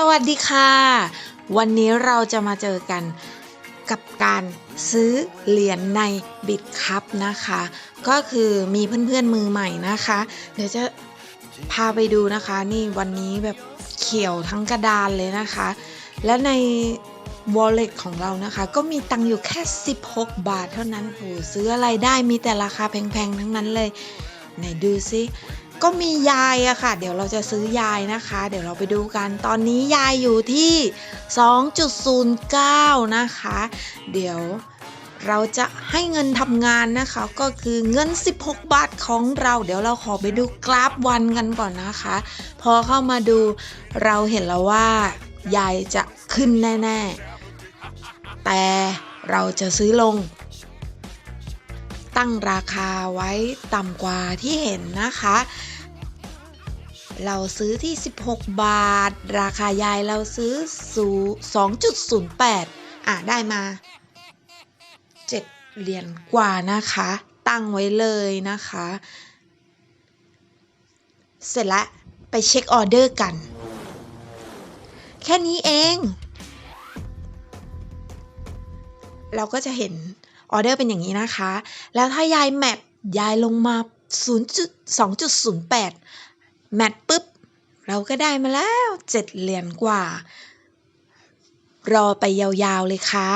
สวัสดีค่ะ วันนี้เราจะมาเจอกันกับการซื้อเหรียญในบิตคัพนะคะ ก็คือมีเพื่อนๆมือใหม่นะคะ เดี๋ยวจะพาไปดูนะคะ นี่วันนี้แบบเขียวทั้งกระดานเลยนะคะ และใน wallet ของเรานะคะ ก็มีตังอยู่แค่ 16 บาทเท่านั้นโหซื้ออะไรได้มีแต่ราคาแพงๆ ทั้งนั้นเลย ไหนดูซิ ก็มียายอะค่ะ เดี๋ยวเราจะซื้อยายนะคะ เดี๋ยวเราไปดูกัน ตอนนี้ยายอยู่ที่ 2.09 นะคะ เดี๋ยวเราจะให้เงินทำงานนะคะ ก็คือเงิน 16 บาทของเรา เดี๋ยวเราขอไปดูกราฟวันกันก่อนนะคะ พอเข้ามาดูเราเห็นแล้วว่า ยายจะขึ้นแน่ ๆ แต่เราจะซื้อลง ตั้งราคาไว้ต่ำกว่าที่เห็นนะคะ เราซื้อที่ 16 บาท ราคายายเราซื้อสู2.08 อะ ได้มา 7 เหรียญกว่านะคะ ตั้งไว้เลยนะคะ เสร็จล้วไปเช็คออเดอร์กัน แค่นี้เอง เราก็จะเห็น ออเดอร์เป็นอย่างนี้นะคะ แล้วถ้ายายแมทยายลงมา 0.2.08 แมทปุ๊บ เราก็ได้มาแล้ว 7 เหรียญกว่า รอไปยาวๆเลยค่ะ